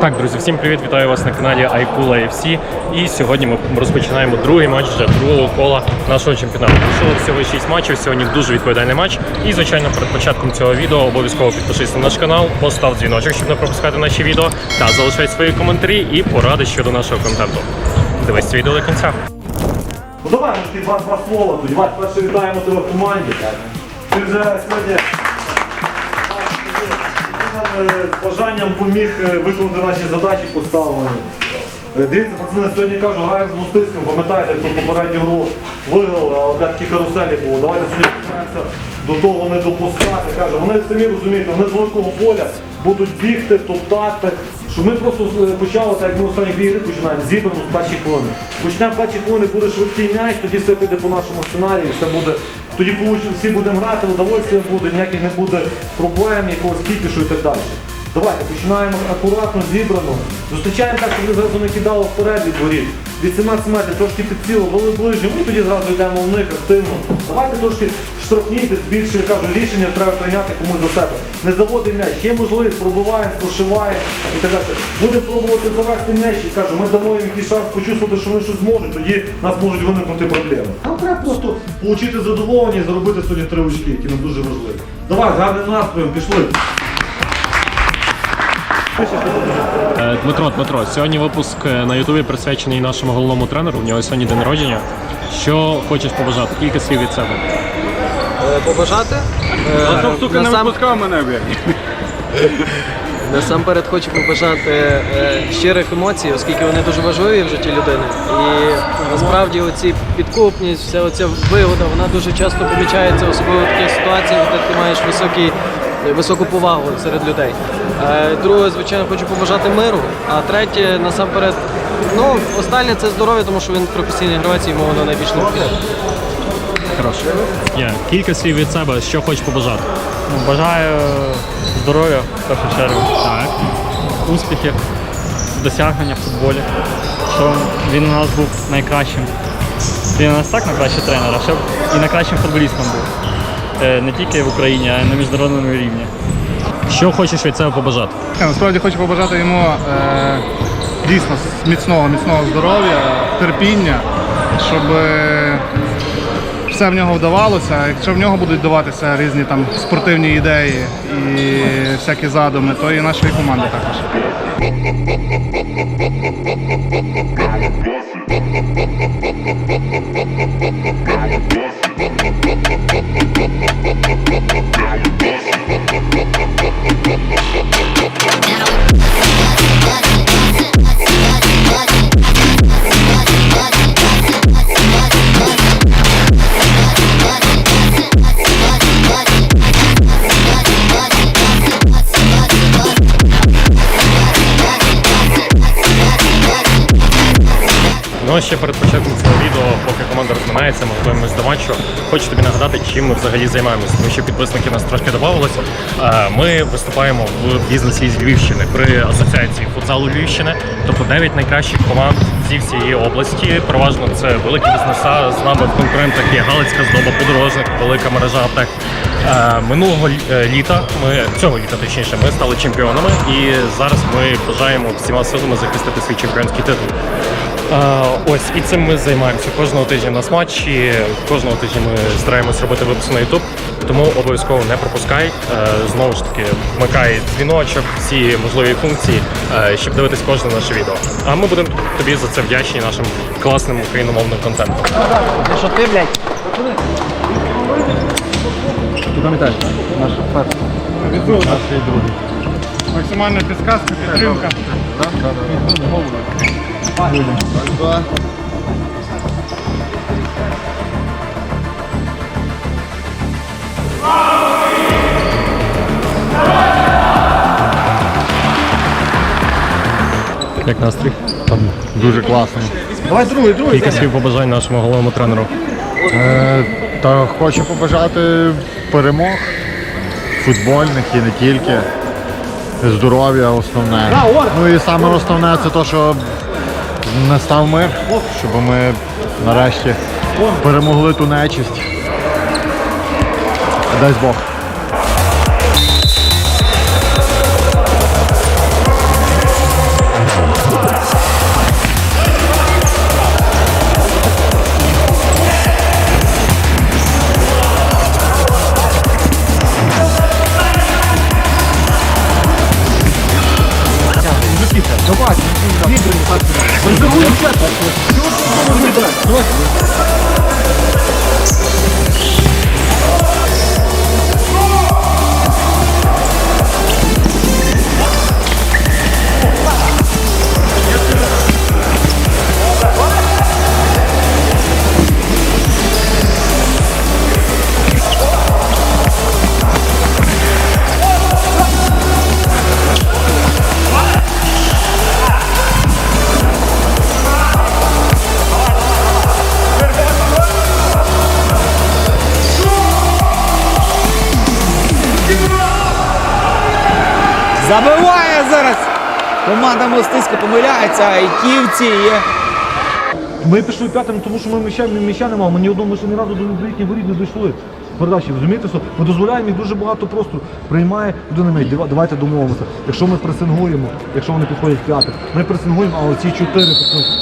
Так, друзі, всім привіт! Вітаю вас на каналі iCool AFC. І сьогодні ми розпочинаємо другий матч вже другого кола нашого чемпіонату. Пройшло всього 6 матчів. Сьогодні дуже відповідальний матч. І, звичайно, перед початком цього відео обов'язково підпишись на наш канал, постав дзвіночок, щоб не пропускати наші відео, та залишай свої коментарі і поради щодо нашого контенту. Дивись це відео до кінця. Ну давай, ти два, два слова тоді. Перше вітаємо тебе в команді. Ти вже сьогодні бажанням поміг е, виконати наші задачі поставлені. Е, Дивіться, пацани, сьогодні кажу, граємо з Мостицьким, пам'ятаєте, хто попередню гру виграв, а де такі каруселі було. Давайте сьогодні стараємося до того не допускати. Каже, вони самі розумієте, вони з великого поля будуть бігти, топтати. Що ми просто е, почали, так як ми останні дві гри починаємо, зібрану з перші хвилини. Почнемо перші хвилини, буде швидкий м'яч, тоді все піде по нашому сценарію, все буде. Тоді всі будемо грати, удовольствие буде, ніяких не буде проблем, якогось кіпішу і так далі. Давайте починаємо акуратно, зібрано. Зустрічаємо так, щоб ви зразу не кидало вперед від воріт. Від 17 метрів трошки підсіло, вели ближче, ми тоді зразу йдемо в них активно. Давайте трошки штрафніти, більше кажу, рішення треба прийняти комусь до себе. Не заводимо м'яч, є можливість, пробиваємо, прошиваємо і так далі. Будемо пробувати завести м'яч і кажу, ми дамо їм якийсь шанс почувствувати, що вони щось зможуть, тоді нас можуть виникнути проблеми. Нам треба просто отримати задоволення і заробити сьогодні три очки, які нам дуже важливі. Давай, гарним настроєм, пішли. Е, Дмитро, Дмитро, сьогодні випуск е, на Ютубі присвячений нашому головному тренеру. У нього сьогодні день народження. Що хочеш побажати? Кілька слів від себе. Е, побажати. Е, Сука, не насам- випускав мене, блядь. Насамперед хочу побажати е, щирих емоцій, оскільки вони дуже важливі в житті людини. І насправді оці підкупність, вся оця вигода, вона дуже часто помічається, особливо в таких ситуаціях, де ти маєш високі, високу повагу серед людей. Е, Друге, звичайно, хочу побажати миру. А третє, насамперед, ну, останнє це здоров'я, тому що він професійний гравець і йому воно найбільш необхідне. Хорошо. Є. Кілька слів від себе, що хочеш побажати. Бажаю здоров'я в першу чергу, Так. успіхів, досягнення в футболі, щоб він у нас був найкращим. Він у нас так найкращий тренер, а щоб і найкращим футболістом був. Е, Не тільки в Україні, а й на міжнародному рівні. Що хочеш від себе побажати? Я Насправді хочу побажати йому е, дійсно міцного, міцного здоров'я, терпіння, щоб е, все в нього вдавалося. Якщо в нього будуть вдаватися різні там спортивні ідеї і всякі задуми, то і нашої команди також. Ну а ще перед початком цього відео, поки команда розминається, ми готуємось до матчу. Хочу тобі нагадати, чим ми взагалі займаємося, тому що підписників нас трошки додавалося. Е, Ми виступаємо в бізнесі з Львівщини при асоціації футзалу Львівщини, тобто 9 найкращих команд зі всієї області. Переважно це великі бізнеса. З нами в конкурентах є Галицька здоба, подорожник, велика мережа аптек. Е, Минулого е, літа ми цього літа точніше ми стали чемпіонами, і зараз ми бажаємо всіма силами захистити свій чемпіонський титул. Е, Ось і цим ми займаємося кожного тижня. У нас матчі. Кожного тижня ми стараємось робити випуски на YouTube, тому обов'язково не пропускай. Е, Знову ж таки, вмикай дзвіночок, всі можливі функції, е, щоб дивитись кожне наше відео. А ми будемо тобі за це вдячні нашим класним україномовним контентом. Що ти, блядь? Максимальна підсказка, підтримка. Як настрій? Дуже класно. Давай другий, другий. Кілька слів побажань нашому головному тренеру. Е, та хочу побажати перемог футбольних і не тільки. Здоров'я основне. Ну і саме основне це те, що настав мир, щоб ми нарешті перемогли ту нечисть. Дай Бог. Забиває зараз. Команда Мостиська помиляється, а і ківці є. Ми пішли п'ятим, тому що ми м'яча не мали. Ми ні одного ми ще ні разу до їхніх воріт не дійшли. Передачі, розумієте, що ми дозволяємо їх дуже багато простору. Приймає людина. Дива- Давайте домовимося. Якщо ми пресингуємо, якщо вони підходять п'ятих, ми пресингуємо, а оці чотири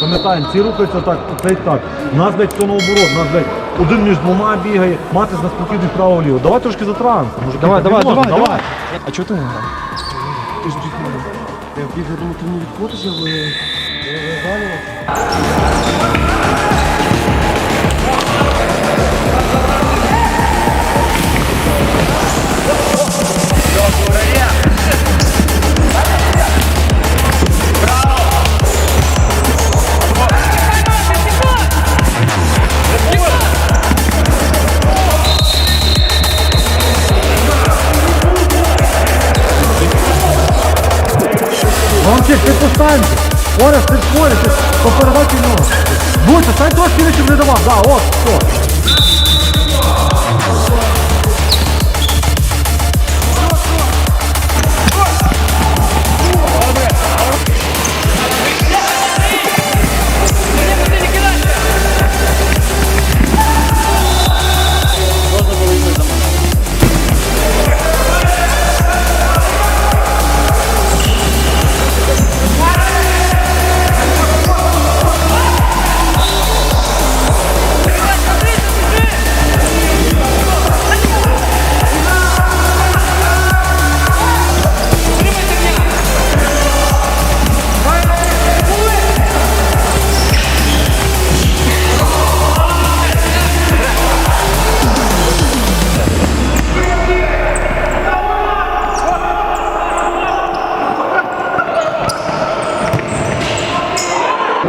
пам'ятаємо, ці рухаються так, цей так. У нас, блядь, то наоборот, у нас, блядь, один між двома бігає, мати з нас спокійний право ліво. Давай трошки за транс. Може, давай, давай, давай, давай. А чого ти не грав? Мамчик,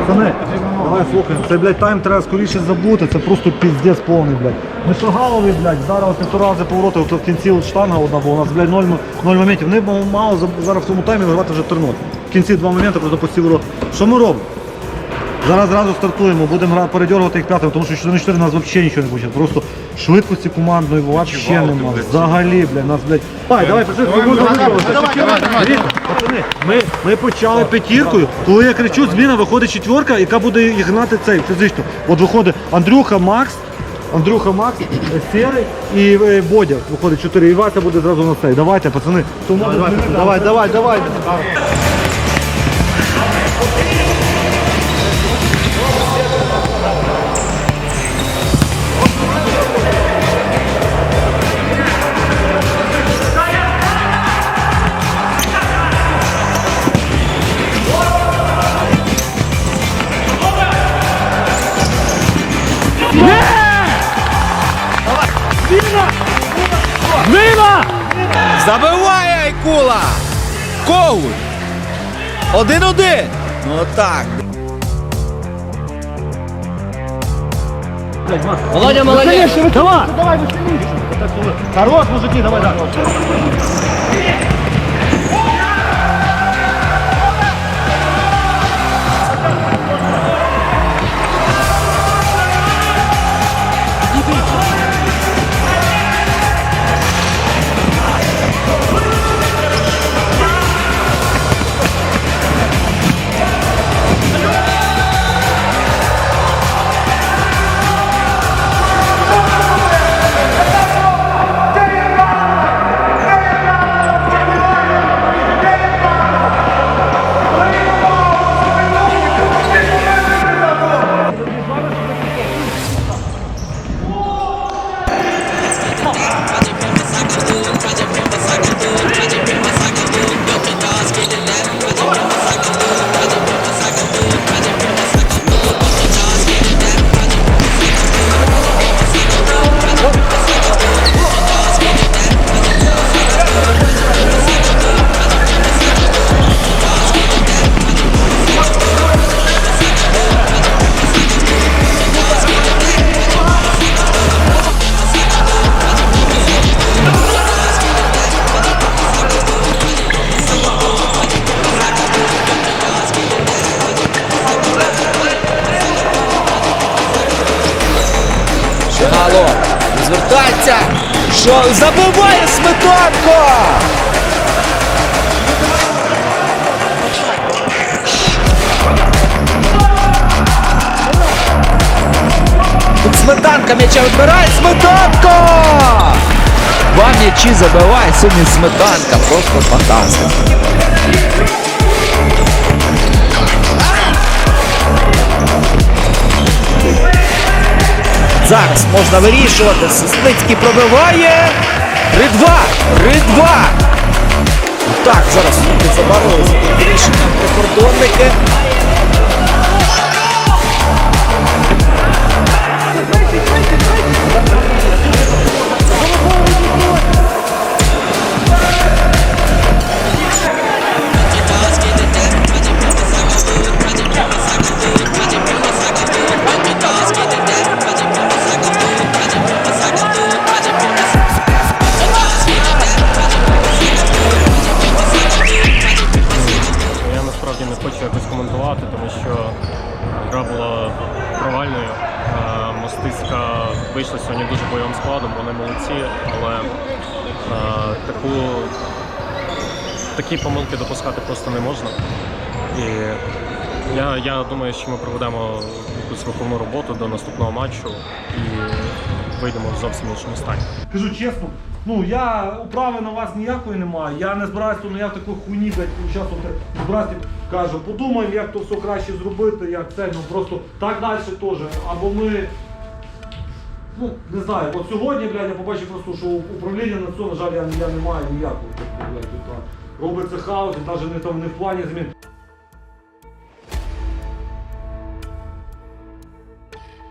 Пацани, давай слухаємо. Це, блядь, тайм треба скоріше забути, це просто піздець повний, блядь. Ми шагалові, блядь, зараз півтора рази повороти, от в кінці штанга одна була, у нас, блядь, ноль, ноль моментів. Вони мало зараз в цьому таймі вигравати вже 3 В кінці два моменти просто пусті ворота. Що ми робимо? Зараз зразу стартуємо, будемо грати, передергувати їх п'ятим, тому що 4-4 нас взагалі нічого не буде. Просто швидкості командної взагалі нема. Взагалі, блядь, нас, блядь. Давай, давай, давай, пацани, ми, ми почали п'ятіркою, коли я кричу, зміна виходить четверка, яка буде їх гнати цей фізично. От виходить Андрюха Макс, Андрюха Макс, Серий і е, Бодя виходить 4, і Вася буде зразу на цей. Давайте, пацани. Давай, давай, давай. Забиває Айкула. Когут. Один-один. Ну так. Володя молодець! Давай! Давай, Хорош, мужики, давай, давай. Гало звертається. Що забиває Сметанко! Сметанка м'яча відбирає Сметанко! Два м'ячі забиває сьогодні Сметанка. Просто фантастика. Зараз можна вирішувати. Сестрицький пробиває. 3-2. 3-2. Так, зараз забарилися під рішенням прикордонники. Що гра була провальною. Е, Мостиська вийшла сьогодні дуже бойовим складом, вони молодці, але е, таку, такі помилки допускати просто не можна. І я, я думаю, що ми проведемо якусь виховну роботу до наступного матчу і вийдемо в зовсім іншому стані. Кажу чесно, ну я управи на вас ніякої немає. Я не збираюся ну, я в такої хуйні блядь. Не збираюся, кажу, подумаємо, як то все краще зробити, як це, ну просто так далі теж. Або ми. Ну, не знаю, от сьогодні, блядь, я побачив просто, що управління на це, на жаль, я, я не маю ніякого. Тобто, блядь, робиться хаос, і навіть не, там, не в плані змін.